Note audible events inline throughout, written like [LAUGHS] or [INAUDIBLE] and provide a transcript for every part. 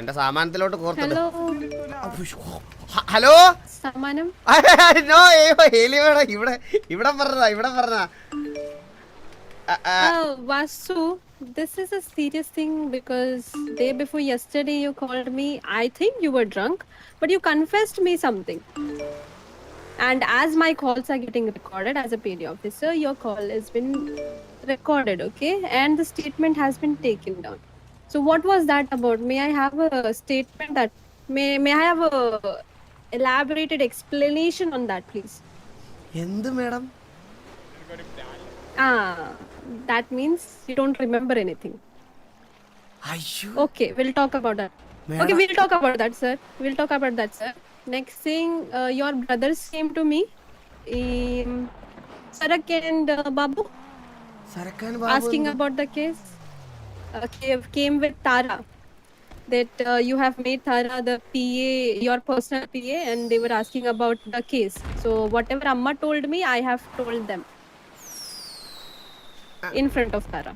എന്റെ സാമാനത്തിലോട്ട് കോർത്തത് hello hello സമ്മാനം no ഏ ഹേലി വേണം ഇവിടെ ഇവിടെ പറഞ്ഞതാ ഇവിടെ പറഞ്ഞതാ ആ, ആ, Uh, Vasu, this is a serious thing because day before yesterday you called me. I think you were drunk, but you confessed me something. And as my calls are getting recorded as a PD officer, your call has been recorded, okay? And the statement has been taken down. So what was that about? May I have a statement that may may I have a elaborated explanation on that, please? എന്ത് madam Ah, that means you don't remember anything. അയ്യോ Okay, we'll talk about that. Okay, Madam- we'll talk about that, sir. We'll talk about that, sir. Next thing, uh, your brothers came to me, um, Sarak and uh, Babu, സരക്കാൻ asking about the case. Uh, came, with Tara. That uh, you have made Tara the PA, your personal PA, and they were asking about the case. So whatever Amma told me, I have told them in front of Tara.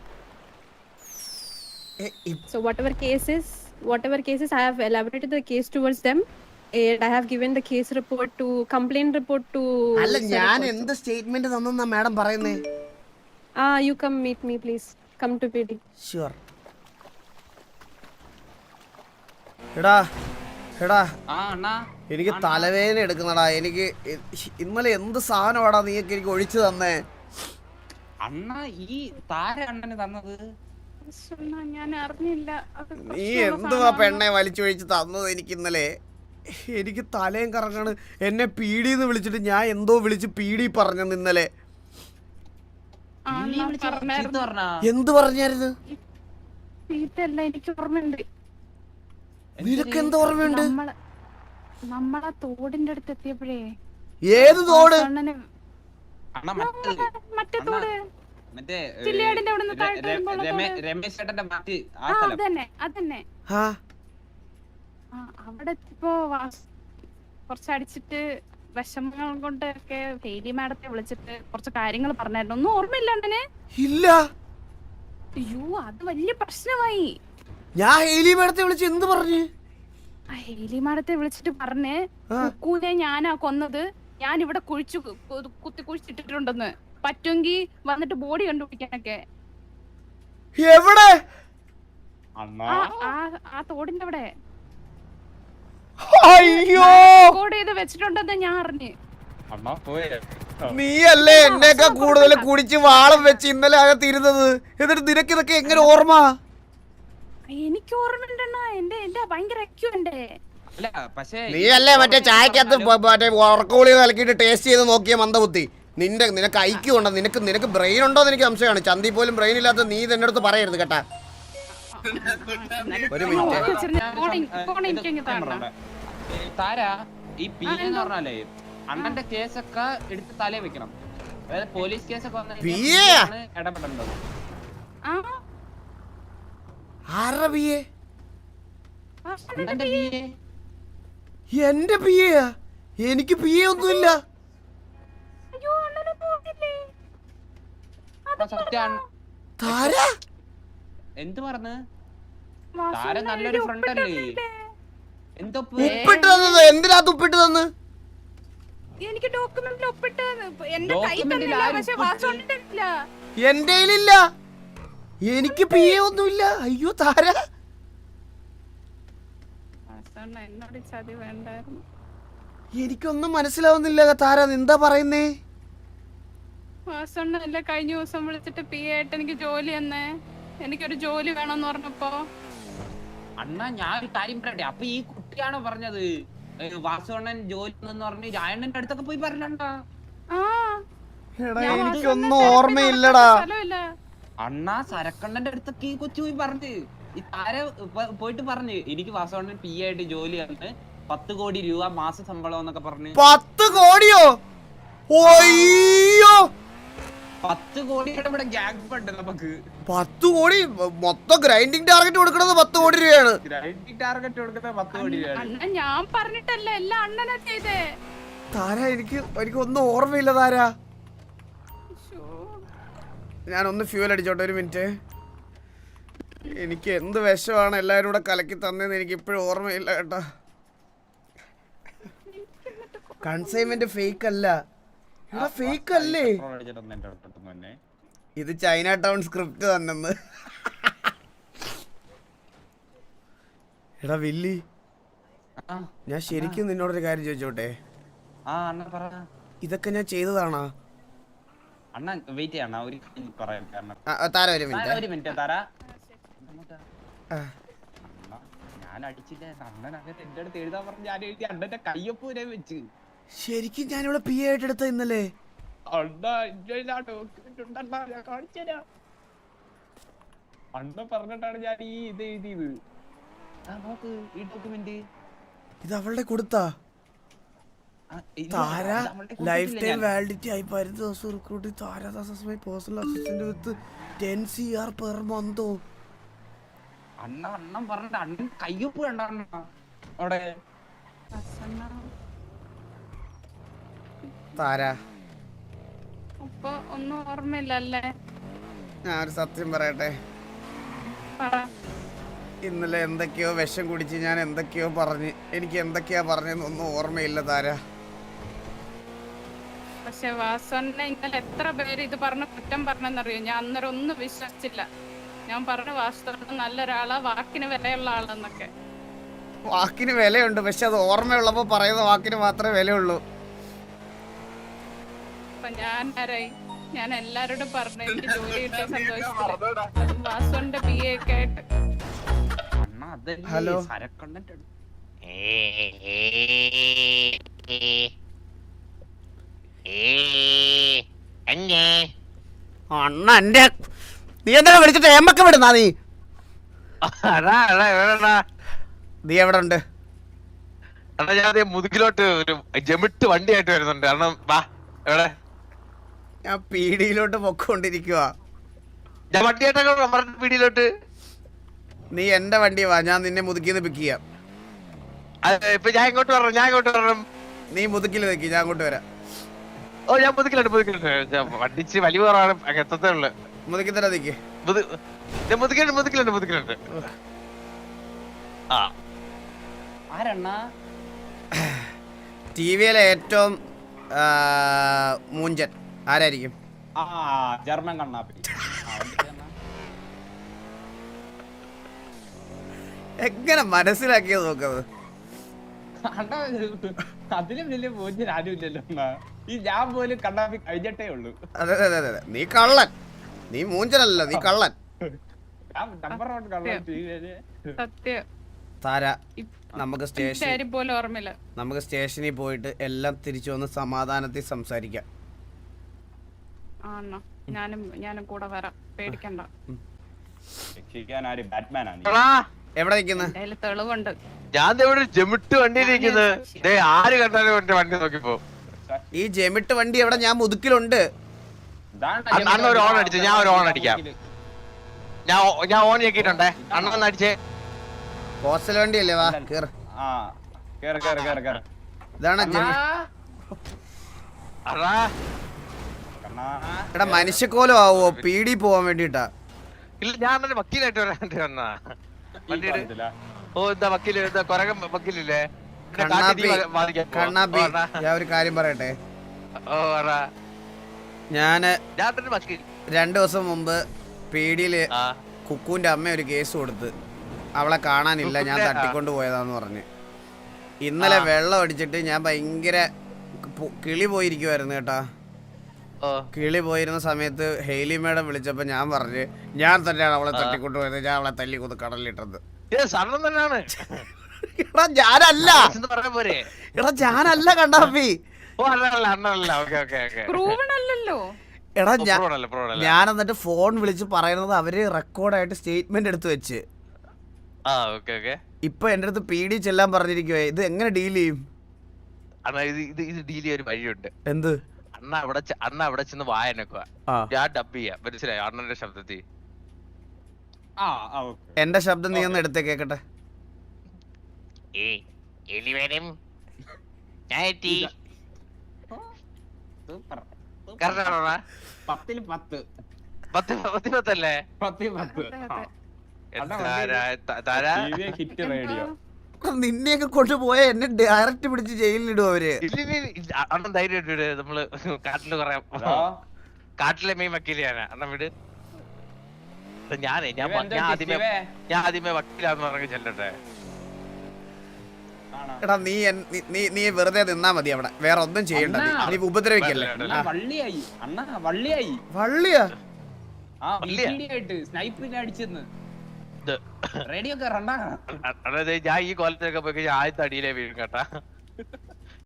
So whatever cases, whatever cases I have elaborated the case towards them, and I have given the case report to complaint report to. അല്ല ഞാൻ. എന്ത് statement തന്നെന്നാ madam പറയുന്നേ Ah, you come meet me, please. Come to PD. Sure എടാ എടാ. എനിക്ക് തലവേദന എടുക്കുന്നടാ. എനിക്ക് ഇന്നലെ എന്ത് സാധനമാടാ നീയൊക്കെ എനിക്ക് ഒഴിച്ചു തന്നേ? അണ്ണ ഈ താര അണ്ണന് തന്നത്? ഞാൻ അറിഞ്ഞില്ല. നീ എന്തുവാ. പെണ്ണെ വലിച്ചൊഴിച്ച് തന്നത് എനിക്ക് ഇന്നലെ? എനിക്ക് തലയും കറങ്ങാണ്. എന്നെ പീടിന്ന് വിളിച്ചിട്ട് ഞാൻ എന്തോ വിളിച്ച് പീടി പറഞ്ഞു ഇന്നലെ ആ, ഞാൻ പറഞ്ഞായിരുന്നു. പറഞ്ഞാ എന്ത് പറഞ്ഞായിരുന്നു? എനിക്ക് ഓർമ്മയുണ്ട്. നിനക്ക് എന്ത് ഓർമ്മയുണ്ട്? നമ്മളെ നമ്മളെ തോടിന്റെ അടുത്ത് എത്തിയപ്പോഴേ ഏത് തോട്? മറ്റേ മറ്റേ തോട്. അവിടെ ഇപ്പോ വാസ്- കുറച്ച് അടിച്ചിട്ട് വിഷമങ്ങൾ കൊണ്ടൊക്കെ ഹേലി മാഡത്തെ വിളിച്ചിട്ട് കുറച്ച് കാര്യങ്ങൾ പറഞ്ഞായിരുന്നു. ഒന്നും ഓർമ്മയില്ല അണ്ണന്. ഇല്ല. അയ്യോ അത് വലിയ പ്രശ്നമായി. ഞാൻ ഹേലി മാഡത്തെ വിളിച്ച് എന്ത് പറഞ്ഞു? ആ ഹേലി മാഡത്തെ വിളിച്ചിട്ട് പറഞ്ഞേ കുക്കൂനെ ഞാനാ കൊന്നത്. ഞാൻ ഇവിടെ കുഴിച്ചു കുത്തി കുഴിച്ചിട്ടിട്ടുണ്ടെന്ന്. പറ്റുമെങ്കിൽ വന്നിട്ട് ബോഡി കണ്ടുപിടിക്കാനൊക്കെ. എവിടെ? ആ തോടിന്റെ അവിടെ. അയ്യോ. റെക്കോർഡ് ചെയ്ത് വെച്ചിട്ടുണ്ടെന്ന് ഞാൻ അറിഞ്ഞ്. അണ്ണാ പോയേ. നീയല്ലേ എന്നെയൊക്കെ കൂടുതൽ കുടിച്ച് വാളം വെച്ച് ഇന്നലെ അകത്തിരുന്നത്? എന്നിട്ട് നിനക്ക് ഇതൊക്കെ എങ്ങനെ ഓർമ്മ? എനിക്ക് ഭയങ്കര അക്യുണ്ട് അല്ല? മറ്റേ ചായക്കകത്ത് പ- മറ്റേ ഉറക്കോളി കലക്കിയിട്ട് ടേസ്റ്റ് ചെയ്ത് നോക്കിയ മന്ദബുദ്ധി. നിന്റെ നിനക്ക് ഐക്യം ഉണ്ടോ? നിനക്ക് നിനക്ക് ബ്രെയിൻ ഉണ്ടോ എന്ന് എനിക്ക് സംശയമാണ്. ചന്തി പോലും ബ്രെയിൻ ഇല്ലാത്ത നീ ഇതെന്നടുത്ത് അടുത്ത് പറയരുത് കേട്ടാ. ഒരു മിനിറ്റ്. താര ഈ പി എന്ന് പറഞ്ഞാലേ അണ്ണന്റെ കേസൊക്കെ എടുത്ത് തലേ വെക്കണം. അതായത് പോലീസ് കേസൊക്കെ വന്നു? ഇടപെടേണ്ടത്. ആ. ആരുടെ പി എ? അണ്ണന്റെ പി എ. എന്റെ പി എ എനിക്ക് പി എ ഒന്നുമില്ല. അയ്യോ അണ്ണനെ പോകില്ലേ സത്യം താര? എന്ത് പറഞ്ഞ്? താര നല്ലൊരു ഫ്രണ്ട് അല്ലേ? എന്തോ ഉപ്പിട്ട് തന്നത്? എന്തിനാ ഉപ്പിട്ട് തന്ന്? എനിക്ക് ഡോക്യുമെന്റിൽ ഒപ്പിട്ട് എന്റെ കൈ തന്നില്ല ആരും പക്ഷെ ഒപ്പിട്ട്? വാസോണ്ടിന്റെ ഇല്ല എന്റെ കയ്യിലില്ല. എനിക്ക് പി എ ഒന്നുമില്ല. അയ്യോ താര. എനിക്കൊന്നും മനസ്സിലാവുന്നില്ല താര. എന്താ പറയുന്നേ? വാസോണ്ണ അല്ല കഴിഞ്ഞ ദിവസം വിളിച്ചിട്ട് പി ആയിട്ട് എനിക്ക് ജോലി എന്നേ എനിക്കൊരു ജോലി വേണമെന്ന് പറഞ്ഞപ്പോ അണ്ണ ഞാൻ ഒരു കാര്യം പറയട്ടെ. അപ്പൊ ഈ കുട്ടിയാണോ പറഞ്ഞത്? വാസുവണ്ണൻ ജോലി എന്ന് പറഞ്ഞ് രായണ്ണന്റെ അടുത്തൊക്കെ പോയി പറഞ്ഞണ്ട ആ. എടാ എനിക്കൊന്നും ഓർമ്മയില്ലടാ. അണ്ണാ സരക്കണ്ണന്റെ അടുത്തൊക്കെ ഈ കൊച്ചു പോയി പറഞ്ഞു. ഈ താര പോയിട്ട് പറഞ്ഞു. എനിക്ക് വാസുവണ്ണൻ പി ആയിട്ട് ജോലി ജോലിയാണ് പത്ത് കോടി രൂപ മാസ ശമ്പളം എന്നൊക്കെ പറഞ്ഞു. പത്ത് കോടിയോ? ഒയ്യോ പത്ത് കോടി മൊത്തം ഗ്രൈൻഡിങ് ടാർഗറ്റ് കൊടുക്കുന്നത് പത്ത് കോടി രൂപയാണ്. ഗ്രൈൻഡിങ് ടാർഗറ്റ് കൊടുക്കുന്നത് പത്ത് കോടി രൂപയാണ്. ഞാൻ പറഞ്ഞിട്ടല്ല എല്ലാം അണ്ണനാ ചെയ്തേ. താര എനിക്ക് എനിക്ക് ഒന്നും ഓർമ്മയില്ല താര. ഞാനൊന്ന് ഫ്യൂൽ അടിച്ചോട്ടെ ഒരു മിനിറ്റ് എനിക്ക് എന്ത് വിഷമാണ് എല്ലാവരും കൂടെ കലക്കി തന്നതെന്ന് എനിക്ക് ഇപ്പോഴും ഓർമ്മയില്ല കേട്ടോ. കൺസൈൻമെന്റ് ഫേക്ക് അല്ല. ഫേക്ക് അല്ലേ? ഇത് ചൈന ടൗൺ സ്ക്രിപ്റ്റ് തന്നെന്ന്. എടാ വില്ലി ഞാൻ ശരിക്കും നിന്നോടൊരു കാര്യം ചോദിച്ചോട്ടെ? ആ അണ്ണ പറ. ഇതൊക്കെ ഞാൻ ചെയ്തതാണോ? അണ്ണ വെയിറ്റ് ചെയ്യണ ഒരു പറയാം കാരണം. താര ഒരു മിനിറ്റ് ഒരു മിനിറ്റ് താര. ഞാൻ അടിച്ചില്ല? അണ്ണൻ അങ്ങനെ എന്റെ അടുത്ത് എഴുതാൻ പറഞ്ഞ് ഞാൻ എഴുതി അണ്ണന്റെ കയ്യൊപ്പ് വരെ വെച്ച്. ശരിക്കും ഞാനിവിടെ പി ആയിട്ട് എടുത്ത ഇന്നലെ. അണ്ണ എന്റെ കയ്യിലാ document ഉണ്ടണ്ണാ, ഞാൻ കാണിച്ചുതരാം. അണ്ണ പറഞ്ഞിട്ടാണ് ഞാൻ ഈ ഇത് എഴുതിയത്. ആ നോക്ക് ഈ ഡോക്യുമെന്റ് ഇത് അവളുടെ കൊടുത്താ. താര ലൈഫ് ടൈം വാലിഡിറ്റി ആയി പതിനഞ്ച് ദിവസം recruit Tharadas my personal assistant with ten C R per month അണ്ണ അണ്ണൻ പറഞ്ഞിട്ട് അണ്ണൻ കയ്യൊപ്പ് കണ്ട അണ്ണ. അവിടെ. പ്രസന്ന താര? അപ്പൊ ഒന്നും ഓർമ്മയില്ലല്ലേ? ഞാൻ ഒരു സത്യം പറയട്ടെ. ഇന്നലെ എന്തൊക്കെയോ വിഷം കുടിച്ച് ഞാൻ എന്തൊക്കെയോ പറഞ്ഞ്. എനിക്ക് എന്തൊക്കെയാ പറഞ്ഞതെന്നൊന്നും ഓർമ്മയില്ല താര. പക്ഷെ വാസോനെ ഇന്നലെ എത്ര പേര് ഇത് പറഞ്ഞ് കുറ്റം പറഞ്ഞെന്നറിയോ? ഞാൻ അന്നേരം ഒന്നും വിശ്വസിച്ചില്ല. ഞാൻ പറഞ്ഞു വാസ്തവം നല്ലൊരാളാ വാക്കിന് വിലയുള്ള ആളെന്നൊക്കെ വാക്കിന് വിലയുണ്ട്. പക്ഷെ അത് ഓർമ്മയുള്ളപ്പോൾ പറയുന്ന വാക്കിന് മാത്രമേ വിലയുള്ളൂ. അപ്പൊ ഞാൻ ആരായി ഞാൻ എല്ലാരോടും പറഞ്ഞു എനിക്ക് [LAUGHS] ജോലി കിട്ടിയ സന്തോഷത്തിൽ അതും വാസുവിന്റെ ബി എ ഒക്കെ ആയിട്ട്. ഹലോ. അണ്ണ എന്റെ നീ എന്താ വിളിച്ചിട്ട് എമ്മൊക്കെ വിടുന്നാ നീ? നീ എവിടെ ഉണ്ട് ഞാൻ മുതുകിലോട്ട് ഒരു ജമിട്ട് വണ്ടിയായിട്ട് വരുന്നുണ്ട്. കാരണം വാ എവിടെ? ഞാൻ പീടിയിലോട്ട് പൊക്കോണ്ടിരിക്കുക പീടിയിലോട്ട്. നീ എന്റെ വണ്ടി വാ ഞാൻ നിന്നെ മുതുക്കിന്ന് പിക്ക് ചെയ്യാം. ഞാൻ ഇങ്ങോട്ട് വരണം ഞാൻ ഇങ്ങോട്ട് വരണം. നീ മുതുക്കിൽ നിൽക്കി ഞാൻ അങ്ങോട്ട് വരാം. ഓ ഞാൻ മുതുകിലുണ്ട് ഞാൻ വണ്ടിച്ച് വലിയ കുറവാണ് എത്തത്തേ ഉള്ളു. മുതുക്കി തന്നെ നിൽക്കി മുതു- ഞാൻ മുതുകിലുണ്ട് മുതുകിലുണ്ട് മുതുകിലുണ്ട് ആ. ആരണ്ണ? ടി വിയിലെ ഏറ്റവും ആ, മൂഞ്ചൻ. ആരായിരിക്കും? ആ ജർമ്മൻ കണ്ണാപ്പി. എങ്ങനെ മനസ്സിലാക്കിയത് നോക്കത് അതിലും വലിയ പൂജ്യം ആരും ഇല്ലല്ലോ അണ്ണാ ഈ ഞാൻ പോലും കണ്ണാപ്പി കഴിഞ്ഞിട്ടേ ഉള്ളൂ. അതെ അതെ അതെ അതെ. നീ കള്ളൻ. നീ മൂഞ്ചനല്ലോ നീ കള്ളൻ. ഞാൻ നമ്പർ വൺ കള്ളൻ സത്യം. താര നമുക്ക് സ്റ്റേഷൻ നമുക്ക് സ്റ്റേഷനിൽ പോയിട്ട് എല്ലാം തിരിച്ചു വന്ന് സമാധാനത്തിൽ സംസാരിക്കാം. ആണോ ഞാനും ഞാനും കൂടെ വരാം. പേടിക്കണ്ട. രക്ഷിക്കാൻ ആര് ബാറ്റ്മാനാ നീ? എവിടെ നിൽക്കുന്നത് കയ്യിൽ തെളിവുണ്ട്. ഞാൻ ദേ ഇവിടെ ഒരു ജമിട്ട് വണ്ടിയിലിരിക്കുന്നത് ദേ ആര് കണ്ടാലും എന്റെ വണ്ടി നോക്കിപ്പോ. ഈ ജെമിട്ട് വണ്ടി എവിടെ? ഞാൻ മുതുക്കിലുണ്ട്. ഇതാണ് അണ്ണ- അണ്ണ ഒരു ഓൺ അടിച്ചു, ഞാൻ ഒരു ഓൺ അടിക്കാം. ഞാൻ ഓ- ഞാൻ ഓൺ ആക്കിയിട്ടുണ്ടേ അണ്ണ ഒന്ന് അടിച്ചേ. ഹോസ്റ്റൽ വണ്ടിയല്ലേ? വാ കേറ്. ആ കേറ് കേറ് കേറ് കേറ്. ഇതാണ് ജെമി കണ്ണാ എടാ മനുഷ്യക്കോലം ആവോ? പീടി പോവാൻ വേണ്ടിട്ടാ ഇല്ല ഞാൻ തന്നെ വക്കീലായിട്ട് വരാണ്ട് വന്നാ. വണ്ടിയുടെ ഓ എന്താ വക്കീൽ? എന്താ കൊരകം വക്കീലില്ലേ? കണ്ണാപ്പി. കണ്ണാപ്പി ഞാൻ ഒരു കാര്യം പറയട്ടെ? ഓ ഞാൻ ഞാൻ തന്നെ വക്കീൽ രണ്ടു ദിവസം മുമ്പ് പീടിയിൽ കുക്കുവിന്റെ അമ്മ ഒരു കേസ് കൊടുത്ത് അവളെ കാണാനില്ല ഞാൻ. തട്ടിക്കൊണ്ട് പോയതാന്ന് പറഞ്ഞ്. ഇന്നലെ വെള്ളം അടിച്ചിട്ട് ഞാൻ ഭയങ്കര കിളി പോയിരിക്കുവായിരുന്നു കേട്ടാ. കിളി പോയിരുന്ന സമയത്ത് ഹെയ്ലി മേഡം വിളിച്ചപ്പോ ഞാൻ പറഞ്ഞു ഞാൻ തന്നെയാണ് അവളെ ആ. തട്ടിക്കൊണ്ട് പോയത്. ഞാൻ അവളെ തല്ലി കൊന്ന് കടലിലിട്ടത്. എടാ ഞാനല്ല. എടാ ഞാനല്ല കണ്ടാപ്പി ഓ അണ്ണല്ല അണ്ണല്ല ഓക്കെ ഓക്കെ ഓക്കെ. അല്ലല്ലോ എടാ ഞാൻ എന്നിട്ട് ഫോൺ വിളിച്ച് പറയുന്നത് അവർ റെക്കോർഡായിട്ട് സ്റ്റേറ്റ്മെന്റ് എടുത്തു വെച്ച്. ആ ഓക്കെ ഓക്കെ. ഇപ്പൊ എന്റെ അടുത്ത് പി ഡി ചെല്ലാൻ പറഞ്ഞിരിക്കുവേ. ഇത് എങ്ങനെ ഡീൽ ചെയ്യും? ഇത് ഇത് ഇത് ഡീൽ ചെയ്യാൻ ഒരു വഴിയുണ്ട്. എന്ത്? അണ്ണ അവിടെ അണ്ണ അവിടെ ചെന്ന് വായനക്കുക ആ. ഞാൻ ഡബ് ചെയ്യാം. മനസ്സിലായോ? അണ്ണന്റെ ശബ്ദത്തിൽ. ആ ആ ഓക്കെ. എന്റെ ശബ്ദം നീ ഒന്ന് എടുത്തേ കേക്കട്ടെ. Hit radio. നിന്നെയൊക്കെ കൊണ്ടുപോയ എന്നെ ഡയറക്റ്റ് പിടിച്ച് ജയിലിലിടും അവർ. ഇല്ല. അണ്ണൻ ധൈര്യമായിട്ട് നമ്മൾ കാട്ടിൽ കൊറേ കാട്ടിലെ മെയിൻ വക്കീലാണ് അണ്ണൻ വിട്. ഇത് ഞാനേ ഞാൻ ഞാൻ ആദ്യമേ ഞാൻ ആദ്യമേ വക്കീലാന്ന് പറഞ്ഞ് ചെല്ലട്ടെ. എടാ നീ നീ- നീ വെറുതെ നിന്നാ മതി അവിടെ. വേറെ ഒന്നും ചെയ്യണ്ട. നീ. അണ്ണാ. ഉപദ്രവിക്കല്ലേ അണ്ണാ വള്ളിയായി. വള്ളിയായി. വള്ളിയാ? ആ വള്ളിയാ? സ്നൈപ്പറിനെ അടിച്ചെന്ന്. റേഡിയോ അതായത് ഞാൻ ഈ കോലത്തിലൊക്കെ പോയി കഴിഞ്ഞാൽ ആദ്യത്തെ അടിയിലേ വീഴും കേട്ടാ.